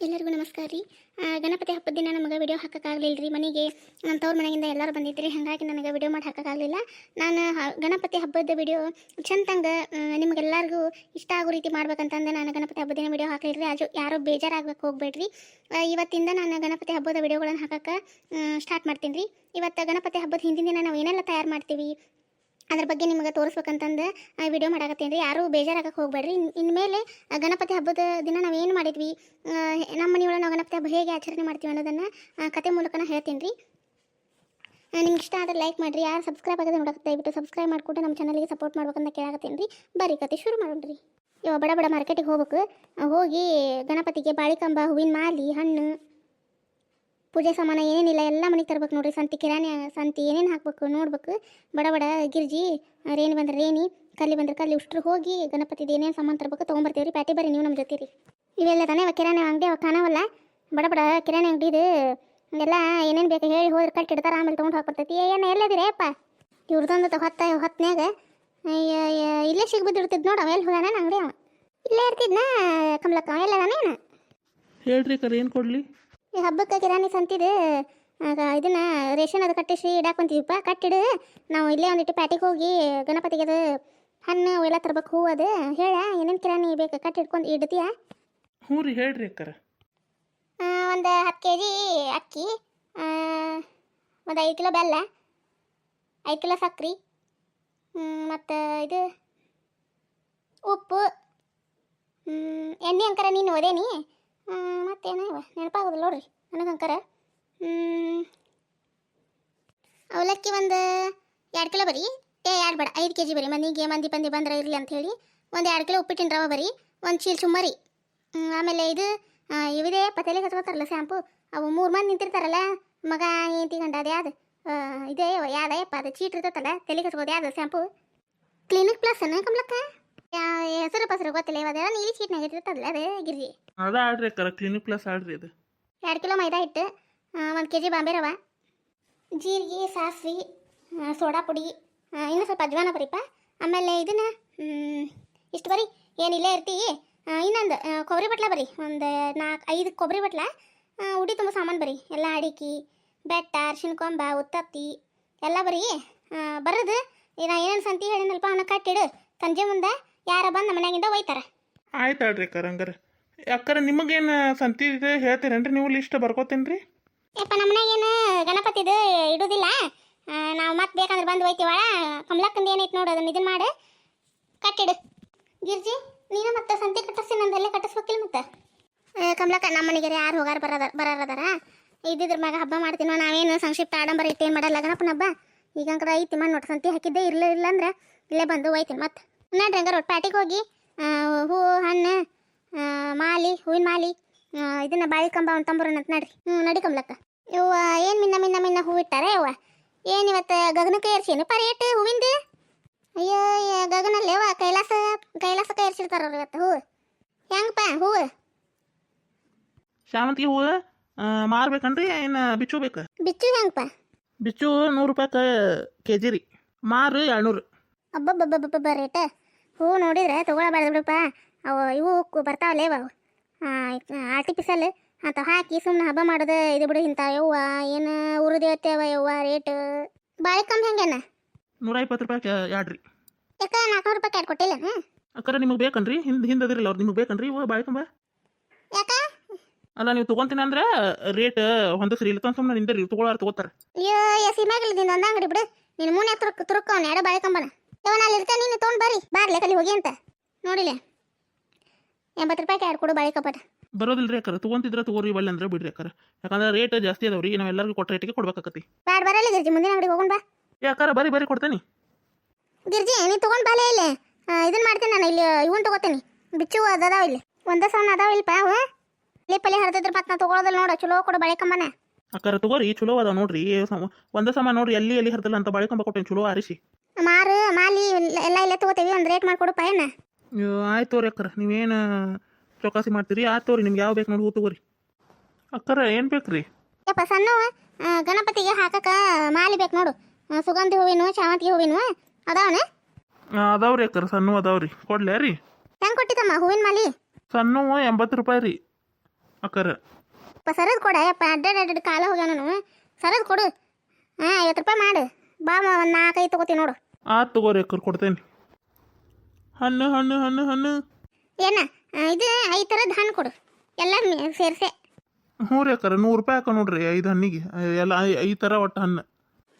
ಎಲ್ಲರಿಗೂ ನಮಸ್ಕಾರ ರೀ. ಗಣಪತಿ ಹಬ್ಬದ ದಿನ ನಮಗೆ ವಿಡಿಯೋ ಹಾಕೋಕ್ಕಾಗಲಿಲ್ಲ ರೀ. ಮನೆಗೆ ನನ್ನ ತವ್ರ ಮನೆಯಿಂದ ಎಲ್ಲರೂ ಬಂದಿದ್ರಿ, ಹಾಗಾಗಿ ನನಗೆ ವಿಡಿಯೋ ಮಾಡಿ ಹಾಕೋಕ್ಕಾಗಲಿಲ್ಲ. ನಾನು ಗಣಪತಿ ಹಬ್ಬದ ವಿಡಿಯೋ ಚಂದಂಗೆ ನಿಮಗೆಲ್ಲರಿಗೂ ಇಷ್ಟ ಆಗೋ ರೀತಿ ಮಾಡ್ಬೇಕಂತಂದು ನಾನು ಗಣಪತಿ ಹಬ್ಬದ ದಿನ ವಿಡಿಯೋ ಹಾಕಲಿಲ್ಲ ರೀ. ಅದು ಯಾರೋ ಬೇಜಾರಾಗಬೇಕು ಹೋಗ್ಬೇಡ್ರಿ. ಇವತ್ತಿಂದ ನಾನು ಗಣಪತಿ ಹಬ್ಬದ ವಿಡಿಯೋಗಳನ್ನು ಹಾಕಕ್ಕೆ ಸ್ಟಾರ್ಟ್ ಮಾಡ್ತೀನಿ ರೀ. ಇವತ್ತು ಗಣಪತಿ ಹಬ್ಬದ ಹಿಂದಿನ ದಿನ ನಾವು ಏನೆಲ್ಲ ತಯಾರು ಮಾಡ್ತೀವಿ? ಅದ್ರ ಬಗ್ಗೆ ನಿಮಗೆ ತೋರಿಸ್ಬೇಕಂತಂದು ವಿಡಿಯೋ ಮಾಡಾಕತ್ತೀನಿ ರೀ. ಯಾರೂ ಬೇಜಾರಾಗಕ್ಕೆ ಹೋಗಬೇಡ್ರಿ. ಇನ್- ಇನ್ಮೇಲೆ ಗಣಪತಿ ಹಬ್ಬದ ದಿನ ನಾವು ಏನು ಮಾಡಿದ್ವಿ ನಮ್ಮ ಮನೆಯೊಳಗೆ ನಾವು ಗಣಪತಿ ಹಬ್ಬ ಹೇಗೆ ಆಚರಣೆ ಮಾಡ್ತೀವಿ ಅನ್ನೋದನ್ನು ಕತೆ ಮೂಲಕನ ಹೇಳ್ತೀನಿ ರೀ. ನಿಮ್ಗೆ ಇಷ್ಟ ಆದರೆ ಲೈಕ್ ಮಾಡಿರಿ. ಯಾರು ಸಬ್ಸ್ಕ್ರೈಬ್ ಆಗೋದು ನೋಡಕ್ಕೆ ದಯವಿಟ್ಟು ಸಬ್ಸ್ಕ್ರೈಬ್ ಮಾಡಿಕೊಂಡು ನಮ್ಮ ಚಾನಲಿಗೆ ಸಪೋರ್ಟ್ ಮಾಡ್ಬೇಕಂತ ಕೇಳಾಕತ್ತೀನಿ ರೀ. ಬರೀ ಕತೆ ಶುರು ಮಾಡೋಣ ರೀ. ಇವಾಗ ಬಡ ಬಡ ಮಾರ್ಕೆಟಿಗೆ ಹೋಗ್ಬೇಕು. ಹೋಗಿ ಗಣಪತಿಗೆ ಬಾಳಿಕಂಬ, ಹೂವಿನ ಮಾಲಿ, ಹಣ್ಣು ಪೂಜೆ ಸಾಮಾನು ಏನೇನಿಲ್ಲ ಎಲ್ಲ ಮನೆಗೆ ತರ್ಬೇಕು ನೋಡ್ರಿ. ಸಂತಿ ಕಿರಾಣಿ ಸಂತಿ ಏನೇನು ಹಾಕ್ಬೇಕು ನೋಡ್ಬೇಕು. ಬಡ ಬಡ ಗಿರ್ಜಿ ರೇಣಿ ಬಂದ್ರೆ ರೇಣಿ ಕಲ್ಲಿ ಬಂದ್ರೆ ಕಲ್ಲಿ ಉಷ್ಟ್ರು ಹೋಗಿ ಗಣಪತಿದು ಏನೇನು ಸಾಮಾನು ತರ್ಬೇಕು ತೊಗೊಂಬರ್ತೀವಿ ರೀ ಪ್ಯಾಟಿ ಬರ್ರಿ ನೀವು ನಮ್ಮ ಜೊತೆ ರೀ ಇವೆಲ್ಲ ತಾನೇ ಅವ ಕಿರಾಣಿ ಅಂಗಡಿ ಅವ ಕಾಣವಲ್ಲ. ಬಡ ಬಡ ಕಿರಾಣಿ ಅಂಗಡಿದು ಎಲ್ಲ ಏನೇನು ಬೇಕು ಹೇಳಿ ಹೋದ್ರೆ ಕಟ್ಟಿಡ್ತಾರೆ ಆಮೇಲೆ ತೊಗೊಂಡು ಹೋಗ್ಬರ್ತೈತಿ. ಏನು ಎಲ್ಲದಿರೇ ಅಪ್ಪ? ಇವ್ರದೊಂದು ಹೊತ್ತ ಅಯ್ಯ, ಇಲ್ಲೇ ಸಿಗ್ಬಿದ್ದಿರ್ತಿದ್ ನೋಡು ಅವ ಎಲ್ಲಿ ಹೋದಾನ ಅಂಗಡಿ ಅವ? ಇಲ್ಲೇ ಇರ್ತಿದ್ನಾ ಕಮಲಕ್ಕ ಎಲ್ಲ ನಾನೇನು ಹೇಳ್ರಿ ಕರೆ ಏನು ಕೊಡಲಿ? ಈ ಹಬ್ಬಕ್ಕೆ ಕಿರಾಣಿ ಸಂತಿದು ಆಗ ಇದನ್ನ ರೇಷನ್ ಅದು ಕಟ್ಟಿಸಿ ಇಡಾಕೊಂತೀವಿಪ್ಪ ಕಟ್ಟಿಡು. ನಾವು ಇಲ್ಲೇ ಒಂದಿಟ್ಟು ಪ್ಯಾಟಿಗೆ ಹೋಗಿ ಗಣಪತಿಗೆ ಅದು ಹಣ್ಣು ಅವೆಲ್ಲ ತರ್ಬೇಕು ಹೂವು ಅದು. ಹೇಳ ಏನೇನು ಕಿರಾಣಿ ಬೇಕು ಕಟ್ಟಿ ಇಟ್ಕೊಂಡು ಇಡ್ತೀಯ? ಹ್ಞೂ ರೀ ಹೇಳ್ರಿ ಅಕ್ಕರ. ಒಂದು ಹತ್ತು ಕೆ ಜಿ ಅಕ್ಕಿ ಒಂದು ಐದು ಕಿಲೋ ಬೆಲ್ಲ ಐದು ಕಿಲೋ ಸಕ್ರೆ ಮತ್ತು ಇದು ಉಪ್ಪು ಎಣ್ಣೆ ಅಂಕರ ನೀನು ಒದೇನಿ ಮತ್ತೇನ ಇವ? ನೆನಪಾಗೋದಿಲ್ಲ ನೋಡ್ರಿ ನನಗಂಕರ ಅವಲಕ್ಕಿ ಒಂದು ಎರಡು ಕಿಲೋ ಬರೀ. ಏ ಎರಡು ಬೇಡ, ಐದು ಕೆ ಜಿ ಬರೀ. ಮನೆಗೆ ಮಂದಿ ಪಂದಿ ಬಂದ್ರೆ ಇರಲಿ ಅಂತ ಹೇಳಿ ಒಂದು ಎರಡು ಕಿಲೋ ಉಪ್ಪಿಟ್ಟಿನ ರವೆ ಬರೀ, ಒಂದು ಚೀಲ ಚುಮ್ಮರಿ ಆಮೇಲೆ ಇದು ಇವಿದೆ ಪತೇಲಿ ಹಚ್ಕೋತಾರಲ್ಲ ಶಾಂಪು, ಅವು ಮೂರು ಮಂದಿ ನಿಂತಿರ್ತಾರಲ್ಲ, ಮಗ, ಹೆಂಡತಿ, ಗಂಡ, ಅದು ಯಾವ್ದು ಇದೇ ಯಾವ್ದಯ್ಯಪ್ಪ ಅದು ಚೀಟ್ ಇರ್ತೈತಲ್ಲ ತಲೆ ಹಚ್ಕೋದು ಯಾವ್ದು ಶಾಂಪು? ಕ್ಲಿನಿಕ್ ಪ್ಲಸ್ ಅನ್ನ ಕಮಲಕ್ಕ ಹೆಸರು ಪಸರು ಗೊತ್ತಿಲ್ಲ ಇವಾಗ ನೀಲಿ ಚೀಟ್ನಾಗ ಇರ್ತದಲ್ಲ ಅದು ಗಿರ್ಜಿ ಅದ ಆಡ್ರಿ ಅಕ್ಕಾರ ಕ್ಲಿನಿಕ್ ಪ್ಲಸ್ ಆಡ್ರಿ ಅದು ಎರಡು ಕಿಲೋ ಮೈದಾ ಹಿಟ್ಟು ಒಂದು ಕೆ ಜಿ ಬಾಂಬೆ ರವ ಜೀರಿಗೆ ಸಾಸಿವೆ ಸೋಡಾ ಪುಡಿ ಆ, ಇನ್ನೂ ಸ್ವಲ್ಪ ಅಜ್ವಾನ ಬರೀಪ ಆಮೇಲೆ ಇದನ್ನ ಹ್ಮ್, ಇಷ್ಟು ಬರೀ ಏನಿಲ್ಲೇ ಇರ್ತೀವಿ ಆ, ಇನ್ನೊಂದು ಆ, ಕೊಬ್ಬರಿ ಬಟ್ಲ ಬರೀ ಒಂದು ನಾಲ್ಕು ಐದು ಕೊಬ್ಬರಿ ಬಟ್ಲ ಆ, ಉಡಿ ತುಂಬ ಸಾಮಾನು ಬರೀ. ಎಲ್ಲ ಅಡಿಕೆ ಬೆಟ್ಟ ಅರ್ಶಿನ ಕೊಂಬ ಉತ್ತತ್ತಿ ಎಲ್ಲ ಬರೀ ಬರೋದು ನಾ ಏನೇನು ಸಂತಿ ಹೇಳಿನಲ್ಪ ಅವನ್ನ ಕಟ್ಟಿಡು. ಸಂಜೆ ಮುಂದೆ ಯಾರ ಬಂದು ಮನ್ಯಾಗಿಂದ ಒಯ್ತಾರ. ಆಯ್ತು ಹೇಳ್ರಿ ಅಕ್ಕಾರ ಹಂಗಾರೆ ಅಕ್ಕಾರ ನಿಮಗೇನು ಸಂತಿ ಇದೆ ಹೇಳ್ತೀರೇನ್ರಿ ನೀವು ಲಿಸ್ಟ್ ಬರ್ಕೋತೀನಿ ರೀ ಯಪ್ಪ ನಮ್ಮ ಗಣಪತಿ ಗಣಪತಿದು ಇಡುದಿಲ್ಲ. ನಾವು ಮತ್ತೆ ಬೇಕಂದ್ರೆ ಬಂದು ಒಯ್ತೀವಳ. ಕಮಲಕ್ಕಂದು ಏನೈತೆ ನೋಡು ಅದನ್ನ ಇದನ್ನ ಮಾಡು. ಕಟ್ಟಿಡು. ಗಿರ್ಜಿ ನೀನು ಮತ್ತೆ ಸಂತೆ ಕಟ್ಟಿಸ್ತೀನಿ ಅಂದಲ್ಲೇ ಕಟ್ಟಿಸ್ಬೇಕಿಲ್ಲ ಮತ್ತೆ. ಕಮಲಕ್ಕ ನಮ್ಮ ಮನೆಗೆ ಯಾರು ಹೋಗಾರ ಬರೋದ ಬರೋದಾರ ಇದ್ದಿದ್ರ ಮ್ಯಾಗ ಹಬ್ಬ ಮಾಡ್ತೀನೋ ನಾವೇನು ಸಂಕ್ಷಿಪ್ತ ಆಡಂಬರ ಇಟ್ಟೇನು ಮಾಡಲ್ಲ ಗಣಪನ ಹಬ್ಬ? ಈಗ ಅಂಕರ ಐತಿ ಮಾಡಿ ನೋಡಿ ಸಂತಿ ಹಾಕಿದ್ದೆ ಇರಲಿಲ್ಲ ಅಂದ್ರೆ ಇಲ್ಲೇ ಬಂದು ಒಯ್ತೀನಿ ಮತ್ತೆ. ನೋಡ್ರಿ ಹಂಗಾರೆ ಒಟ್ಟು ಪ್ಯಾಟಿಗೆ ಹೋಗಿ ಹೂ ಹಣ್ಣು ಮಾಲಿ ಹೂವಿನ ಮಾಲಿ ಇದನ್ನ ಬಾಳಿ ಕಂಬ ಅವ್ನು ತಂಬೂರನ್ನ ಅಂತ ನಡ್ರಿ. ಹ್ಞೂ ನಡಿ ಕಮಲಕ್ಕ. ಇವ ಏನು ಮಿನ್ನ ಮಿನ್ನ ಮಿನ್ನ ಹೂ ಇಟ್ಟಾರೆ ಯವ್ವ? ಏನು ಇವತ್ತು ಗಗನಕ್ಕೆ ಏರ್ಸೀನಿ ಪರೇಟ್ ಹೂವಿಂದು? ಅಯ್ಯೋ ಗಗನಲ್ಲಿ ಯವ್ವ ಕೈಲಾಸ ಕೈಲಾಸಕ್ಕೆ ಏರ್ಸಿರ್ತಾರ ಅವ್ರು ಇವತ್ತು ಹೂ. ಹೆಂಗಪ್ಪ ಹೂವು ಶಾಮಂತಿಗೆ ಹೂವು ಮಾರ್ಬೇಕನ್ರಿ ಏನು ಬಿಚ್ಚು ಬೇಕು? ಬಿಚ್ಚು ಹೆಂಗಪ್ಪ ಬಿಚ್ಚು ನೂರು ರೂಪಾಯಿ ಕೆ ಜಿ ರೀ. ಮಾರು ಎರಡ್ನೂರು ಅಬ್ಬಬ್ಬಬ್ಬಬ್ಬ ರೇಟ. ಹೂ ನೋಡಿದ್ರೆ ತೊಗೊಳಬಾರ್ದು ಬಿಡಪ್ಪ. ಅವು ಇವು ಬರ್ತಾವಲ್ಲೇ ಇವು. ಆರ್ಟಿಫಿಷಲ್ ಅಂತ ಹಾಕಿ ಸುಮ್ಮನೆ ಹಬ್ಬ ಮಾಡೋದು ಇದು ಬಿಡು ಇಂಥ ಯವ್ವ ಏನು ಉರಿದೇವತೆ ಅವ ಯವ್ವ ರೇಟ್ ಬಾಳೆ ಕಮ್ಮಿ ಹೆಂಗೇನ ನೂರ ಇಪ್ಪತ್ತು ರೂಪಾಯಿ ಯಾಡ್ರಿ. ಯಾಕ ನಾಲ್ಕುನೂರು ರೂಪಾಯಿ ಕ್ಯಾಟ್ ಕೊಟ್ಟಿಲ್ಲ? ಅಕ್ಕರ ನಿಮಗೆ ಬೇಕನ್ರಿ? ಹಿಂದೆ ಹಿಂದೆ ಅದಿರಲ್ಲ ಅವ್ರು ನಿಮಗೆ ಬೇಕನ್ರಿ? ಇವು ಬಾಳ್ಕಂಬ ಯಾಕ? ಅಲ್ಲ ನೀವು ತೊಗೊಂತೀನಿ ಅಂದ್ರೆ ರೇಟ್ ಹೊಂದಸ್ರಿ. ಇಲ್ಲ ಸುಮ್ಮನೆ ನಿಂದ್ರಿ. ತೊಗೊಳಾರ ತೊಗೋತಾರೆ. ಅಯ್ಯೋ ಎಸಿ ಮ್ಯಾಗಿಲ್ದಿಂದ ಒಂದು ಅಂಗಡಿ ಬಿಡು. ನಿನ್ನ ಮೂನೆ ತುರುಕ್ ತುರುಕವನ ಎರಡು ಬಾಳೆ ಕಂಬನ. ಇವನ ಅಲ್ಲಿ ಇರ್ತಾನೆ ನೀನು ತೊಗೊಂಡು ಬರ್ರಿ. ಬಾರ್ಲೆ ಕಲಿ ಹೋಗಿ ಅಂತ. ನೋಡಿಲೆ? ಎಂಬತ್ತು ರೂಪಾಯಿ ಎರಡು ಕೊಡು ಬಾಳೆ ಕಪ್ಪಟ ಬರೋದಿಲ್ರಿ ಅಕ್ಕಾರ ತೊಗೊಂತಿದ್ರೆ ತಗೋರಿ ಬಳ್ಳಿ ಅಂದ್ರೆ ಬಿಡ್ರಿ ಅಕ್ಕಾರ. ಯಾಕಂದ್ರೆ ರೇಟ್ ಜಾಸ್ತಿ ಅದಾವ್ರಿ ನಾವು ಎಲ್ಲರಿಗೂ ಕೊಟ್ಟ ರೇಟಿಗೆ ಕೊಡ್ಬೇಕಾಕತಿ ಬ್ಯಾಡ ಬರಲ್ಲ ಗಿರ್ಜಿ ಮುಂದಿನ ಅಂಗಡಿಗೆ ಹೋಗೋಣ ಬಾ. ಯಾಕಾರ ಬರಿ ಬರೀ ಬರೀ ಕೊಡ್ತೇನೆ. ಗಿರ್ಜಿ ನೀ ತಗೊಂಡ್ ಬಾಲೆ ಇಲ್ಲಿ. ಇದನ್ನ ಮಾಡ್ತೀನಿ ನಾನು ಇಲ್ಲಿ ಇವನ್ ತಗೋತೀನಿ. ಬಿಚ್ಚು ಅದಾವ ಇಲ್ಲಿ. ಒಂದ ಸಣ್ಣ ಅದಾವ ಇಲ್ಪ ಇಲ್ಲಿ ಪಲ್ಲಿ ಹರಿದ್ರೆ ಮತ್ತೆ ನಾ ತಗೊಳೋದಿಲ್ಲ ನೋಡು ಚಲೋ ಕೊಡು ಬಾಳೆ ಕಂಬನ ಅಕ್ಕಾರ ತಗೋರಿ ಚಲೋ ಅದಾವ ನೋಡ್ರಿ ಒಂದೇ ಸಮ ನೋಡ್ರಿ ಎಲ್ಲಿ ಎಲ್ಲಿ ಹರಿದಲ್ಲ ಅಂತ ಬಾಳೆ ಕಂಬ ಕೊಟ್ಟೇನಿ ಚಲೋ ಆರಿಸಿ. ಮಾರು ಮಾಲಿ ಎಲ್ಲ- ಇಲ್ಲೇ ತಗೋತೀವಿ ಒಂದು ರೇಟ್ ಮಾಡ್ಕೊಡು ಏನ? ಆಯ್ತು ತೋರಿ ಅಕ್ಕರ ನೀವೇನು ಚೌಕಾಸಿ ಮಾಡ್ತೀರಿ? ಆಯ್ತು ತೋರಿ ನಿಮ್ಗೆ ಯಾವ ಬೇಕು ನೋಡಿ ಹೂ ತಗೋರಿ. ಅಕ್ಕರ ಏನು ಬೇಕು ರೀ ಯಪ್ಪ ಸಣ್ಣವ ಗಣಪತಿಗೆ ಹಾಕಕ ಮಾಲಿ ಬೇಕು ನೋಡು. ಸುಗಂಧಿ ಹೂವಿನ ಶಾವಂತಿಗೆ ಹೂವಿನ ಅದಾವನ? ಅದಾವ್ರಿ ಅಕ್ಕರ ಸಣ್ಣ ಅದಾವ್ರಿ. ಕೊಡ್ಲೇ ರೀ? ಹೆಂಗ್ ಕೊಟ್ಟಿದ್ದಮ್ಮ ಹೂವಿನ ಮಾಲಿ? ಸಣ್ಣವು ಎಂಬತ್ತು ರೂಪಾಯಿ ರೀ ಅಕ್ಕರ. ಯಪ್ಪ ಸರದ್ ಕೊಡ ಯಪ್ಪ ಅಡ್ಡಾಡ್ ಅಡ್ಡಾಡ್ ಕಾಲ ಹೋಗ್ಯಾನು ಸರದ್ ಕೊಡು. ಹಾಂ ಐವತ್ತು ರೂಪಾಯಿ ಮಾಡು. ಬಾ ಒಂದು ನಾಲ್ಕೈದು ತಗೋತೀನಿ ನೋಡು. ಆತು ತಗೋರಿ ಅಕ್ಕರ್ ಕೊಡ್ತೇನೆ. ಹಣ್ಣು ಹಣ್ಣು ಹಣ್ಣು ಹಣ್ಣು. ಏನ ಆ, ಇದು ಐದು ಥರದ ಹಣ್ಣು ಕೊಡು. ಎಲ್ಲ ಸೇರಿಸೆ. ಹ್ಞೂ ರೀ ಅಕ್ಕರ ನೂರು ರೂಪಾಯಿ ಹಾಕ ನೋಡ್ರಿ ಐದು ಹಣ್ಣಿಗೆ. ಎಲ್ಲ ಐದು ಥರ ಒಟ್ಟು ಹಣ್ಣು.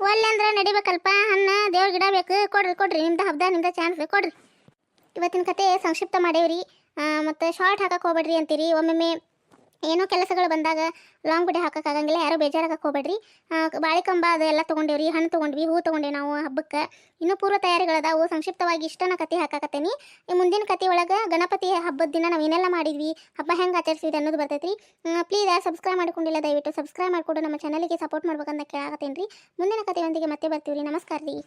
ಒಲ್ಲೆ ಅಂದ್ರೆ ನಡಿಬೇಕಲ್ಪ. ಹಣ್ಣು ದೇವ್ರ ಗಿಡ ಬೇಕು. ಕೊಡ್ರಿ ಕೊಡ್ರಿ. ನಿಮ್ದು ಹಬ್ಬದ ನಿಮ್ದು ಚಾನ್ಸ್ ಕೊಡ್ರಿ. ಇವತ್ತಿನ ಕತೆ ಸಂಕ್ಷಿಪ್ತ ಮಾಡೇವ್ರಿ. ಮತ್ತು ಶಾರ್ಟ್ ಹಾಕಕ್ಕೆ ಹೋಗ್ಬೇಡ್ರಿ ಅಂತೀರಿ. ಒಮ್ಮೊಮ್ಮೆ ಏನೋ ಕೆಲಸಗಳು ಬಂದಾಗ ಲಾಂಗ್ ಬಿಡಿ ಹಾಕೋಕ್ಕಾಗಂಗಿಲ್ಲ ಯಾರೂ ಬೇಜಾರಾಗಕ್ಕೆ ಹೋಗ್ಬೇಡ್ರಿ. ಬಾಳೆ ಕಂಬ ಅದೆಲ್ಲ ತೊಗೊಂಡೇವ್ರಿ, ಹಣ್ಣು ತೊಗೊಂಡ್ವಿ, ಹೂ ತೊಗೊಂಡೇವಿ ನಾವು ಹಬ್ಬಕ್ಕೆ. ಇನ್ನೂ ಪೂರ್ವ ತಯಾರಿಗಳದಾವು, ಸಂಕ್ಷಿಪ್ತವಾಗಿ ಇಷ್ಟನ ಕತೆ ಹಾಕಾಕತ್ತೇನಿ. ಈ ಮುಂದಿನ ಕತೆ ಒಳಗೆ ಗಣಪತಿ ಹಬ್ಬದ ದಿನ ನಾವು ಏನೆಲ್ಲ ಮಾಡಿದ್ವಿ, ಹಬ್ಬ ಹೆಂಗೆ ಆಚರಿಸಿದ್ವಿ ಅನ್ನೋದು ಬರ್ತೈತ್ರಿ. ಪ್ಲೀಸ್ ಸಬ್ಸ್ಕ್ರೈಬ್ ಮಾಡ್ಕೊಂಡಿಲ್ಲ, ದಯವಿಟ್ಟು ಸಬ್ಸ್ಕ್ರೈಬ್ ಮಾಡಿಕೊಂಡು ನಮ್ಮ ಚಾನಲಿಗೆ ಸಪೋರ್ಟ್ ಮಾಡ್ಬೇಕಂತ ಕೇಳಾಕತ್ತೇನೆ ರೀ ಮುಂದಿನ ಕಥೆಯೊಂದಿಗೆ ಮತ್ತೆ ಬರ್ತೀವಿ ರೀ ನಮಸ್ಕಾರ ರೀ